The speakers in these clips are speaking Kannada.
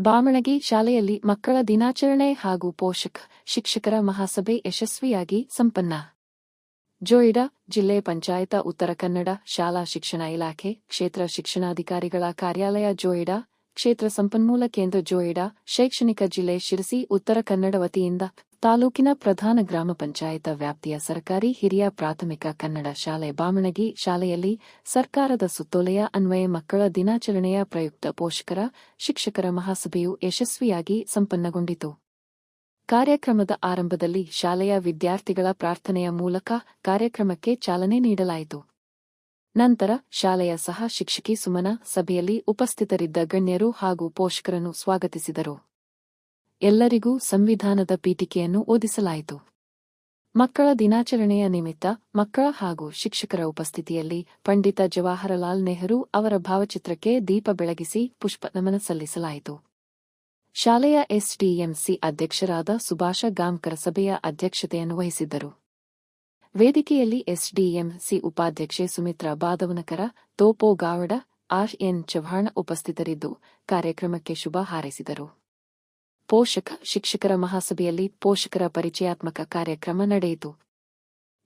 ಬಾಮಣಗಿ ಶಾಲೆಯಲ್ಲಿ ಮಕ್ಕಳ ದಿನಾಚರಣೆ ಹಾಗೂ ಪೋಷಕ, ಶಿಕ್ಷಕರ ಮಹಾಸಭೆ ಯಶಸ್ವಿಯಾಗಿ ಸಂಪನ್ನ. ಜೋಯಿಡಾ ಜಿಲ್ಲೆ ಪಂಚಾಯತ ಉತ್ತರ ಕನ್ನಡ ಶಾಲಾ ಶಿಕ್ಷಣ ಇಲಾಖೆ ಕ್ಷೇತ್ರ ಶಿಕ್ಷಣಾಧಿಕಾರಿಗಳ ಕಾರ್ಯಾಲಯ ಜೋಯಿಡಾ ಕ್ಷೇತ್ರ ಸಂಪನ್ಮೂಲ ಕೇಂದ್ರ ಜೋಯಿಡಾ, ಶೈಕ್ಷಣಿಕ ಜಿಲ್ಲೆ ಶಿರಸಿ, ಉತ್ತರ ಕನ್ನಡ ವತಿಯಿಂದ ತಾಲೂಕಿನ ಪ್ರಧಾನ ಗ್ರಾಮ ಪಂಚಾಯತ ವ್ಯಾಪ್ತಿಯ ಸರ್ಕಾರಿ ಹಿರಿಯ ಪ್ರಾಥಮಿಕ ಕನ್ನಡ ಶಾಲೆ ಬಾಮಣಗಿ ಶಾಲೆಯಲ್ಲಿ ಸರ್ಕಾರದ ಸುತ್ತೋಲೆಯ ಅನ್ವಯ ಮಕ್ಕಳ ದಿನಾಚರಣೆಯ ಪ್ರಯುಕ್ತ ಪೋಷಕರ, ಶಿಕ್ಷಕರ ಮಹಾಸಭೆಯು ಯಶಸ್ವಿಯಾಗಿ ಸಂಪನ್ನಗೊಂಡಿತು. ಕಾರ್ಯಕ್ರಮದ ಆರಂಭದಲ್ಲಿ ಶಾಲೆಯ ವಿದ್ಯಾರ್ಥಿಗಳ ಪ್ರಾರ್ಥನೆಯ ಮೂಲಕ ಕಾರ್ಯಕ್ರಮಕ್ಕೆ ಚಾಲನೆ ನೀಡಲಾಯಿತು. ನಂತರ ಶಾಲೆಯ ಸಹ ಶಿಕ್ಷಕಿ ಸುಮನ ಸಭೆಯಲ್ಲಿ ಉಪಸ್ಥಿತರಿದ್ದ ಗಣ್ಯರು ಹಾಗೂ ಪೋಷಕರನ್ನು ಸ್ವಾಗತಿಸಿದರು. ಎಲ್ಲರಿಗೂ ಸಂವಿಧಾನದ ಪೀಠಿಕೆಯನ್ನು ಓದಿಸಲಾಯಿತು. ಮಕ್ಕಳ ದಿನಾಚರಣೆಯ ನಿಮಿತ್ತ ಮಕ್ಕಳ ಹಾಗೂ ಶಿಕ್ಷಕರ ಉಪಸ್ಥಿತಿಯಲ್ಲಿ ಪಂಡಿತ ಜವಾಹರಲಾಲ್ ನೆಹರು ಅವರ ಭಾವಚಿತ್ರಕ್ಕೆ ದೀಪ ಬೆಳಗಿಸಿ ಪುಷ್ಪ ನಮನ ಸಲ್ಲಿಸಲಾಯಿತು. ಶಾಲೆಯ ಎಸ್ಡಿಎಂಸಿ ಅಧ್ಯಕ್ಷರಾದ ಸುಭಾಷ ಗಾಮ್ಕರ ಸಭೆಯ ಅಧ್ಯಕ್ಷತೆಯನ್ನು ವಹಿಸಿದ್ದರು. ವೇದಿಕೆಯಲ್ಲಿ ಎಸ್ಡಿಎಂಸಿ ಉಪಾಧ್ಯಕ್ಷೆ ಸುಮಿತ್ರಾ ಬಾದವನಕರ, ತೋಪೋ ಗಾವಡ ಆರ್ ಎನ್ ಚವ್ಹಾಣ ಉಪಸ್ಥಿತರಿದ್ದು, ಕಾರ್ಯಕ್ರಮಕ್ಕೆ ಶುಭ ಹಾರೈಸಿದರು. ಪೋಷಕ, ಶಿಕ್ಷಕರ ಮಹಾಸಭೆಯಲ್ಲಿ ಪೋಷಕರ ಪರಿಚಯಾತ್ಮಕ ಕಾರ್ಯಕ್ರಮ ನಡೆಯಿತು.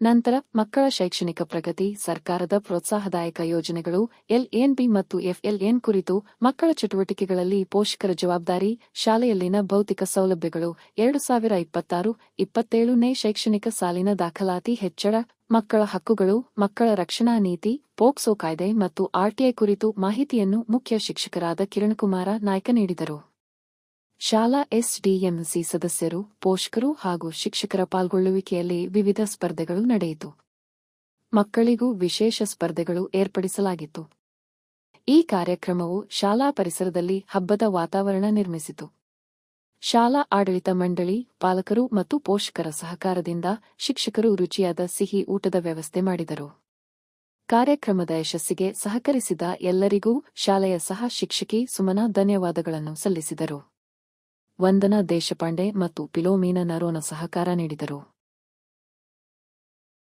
ನಂತರ ಮಕ್ಕಳ ಶೈಕ್ಷಣಿಕ ಪ್ರಗತಿ, ಸರ್ಕಾರದ ಪ್ರೋತ್ಸಾಹದಾಯಕ ಯೋಜನೆಗಳು ಎಲ್ಎನ್ಬಿ ಮತ್ತು ಎಫ್ಎಲ್ಎನ್ ಕುರಿತು ಮಕ್ಕಳ ಚಟುವಟಿಕೆಗಳಲ್ಲಿ ಪೋಷಕರ ಜವಾಬ್ದಾರಿ, ಶಾಲೆಯಲ್ಲಿನ ಭೌತಿಕ ಸೌಲಭ್ಯಗಳು, ಎರಡು ಸಾವಿರ ಇಪ್ಪತ್ತಾರು, ಇಪ್ಪತ್ತೇಳನೇ ಶೈಕ್ಷಣಿಕ ಸಾಲಿನ ದಾಖಲಾತಿ ಹೆಚ್ಚಳ, ಮಕ್ಕಳ ಹಕ್ಕುಗಳು, ಮಕ್ಕಳ ರಕ್ಷಣಾ ನೀತಿ, ಪೋಕ್ಸೋ ಕಾಯ್ದೆ ಮತ್ತು ಆರ್ಟಿಐ ಕುರಿತು ಮಾಹಿತಿಯನ್ನು ಮುಖ್ಯ ಶಿಕ್ಷಕರಾದ ಕಿರಣಕುಮಾರ ನಾಯ್ಕ ನೀಡಿದರು. ಶಾಲಾ ಎಸ್ಡಿಎಂಸಿ ಸದಸ್ಯರು, ಪೋಷಕರು ಹಾಗೂ ಶಿಕ್ಷಕರ ಪಾಲ್ಗೊಳ್ಳುವಿಕೆಯಲ್ಲಿ ವಿವಿಧ ಸ್ಪರ್ಧೆಗಳು ನಡೆಯಿತು. ಮಕ್ಕಳಿಗೂ ವಿಶೇಷ ಸ್ಪರ್ಧೆಗಳು ಏರ್ಪಡಿಸಲಾಗಿತ್ತು. ಈ ಕಾರ್ಯಕ್ರಮವು ಶಾಲಾ ಪರಿಸರದಲ್ಲಿ ಹಬ್ಬದ ವಾತಾವರಣ ನಿರ್ಮಿಸಿತು. ಶಾಲಾ ಆಡಳಿತ ಮಂಡಳಿ, ಪಾಲಕರು ಮತ್ತು ಪೋಷಕರ ಸಹಕಾರದಿಂದ ಶಿಕ್ಷಕರು ರುಚಿಯಾದ ಸಿಹಿ ಊಟದ ವ್ಯವಸ್ಥೆ ಮಾಡಿದರು. ಕಾರ್ಯಕ್ರಮದ ಯಶಸ್ಸಿಗೆ ಸಹಕರಿಸಿದ ಎಲ್ಲರಿಗೂ ಶಾಲೆಯ ಸಹ ಶಿಕ್ಷಕಿ ಸುಮನಾ ಧನ್ಯವಾದಗಳನ್ನು ಸಲ್ಲಿಸಿದರು. ವಂದನಾ ದೇಶಪಾಂಡೆ ಮತ್ತು ಪಿಲೋಮೀನ ನರೋನ ಸಹಕಾರ ನೀಡಿದರು.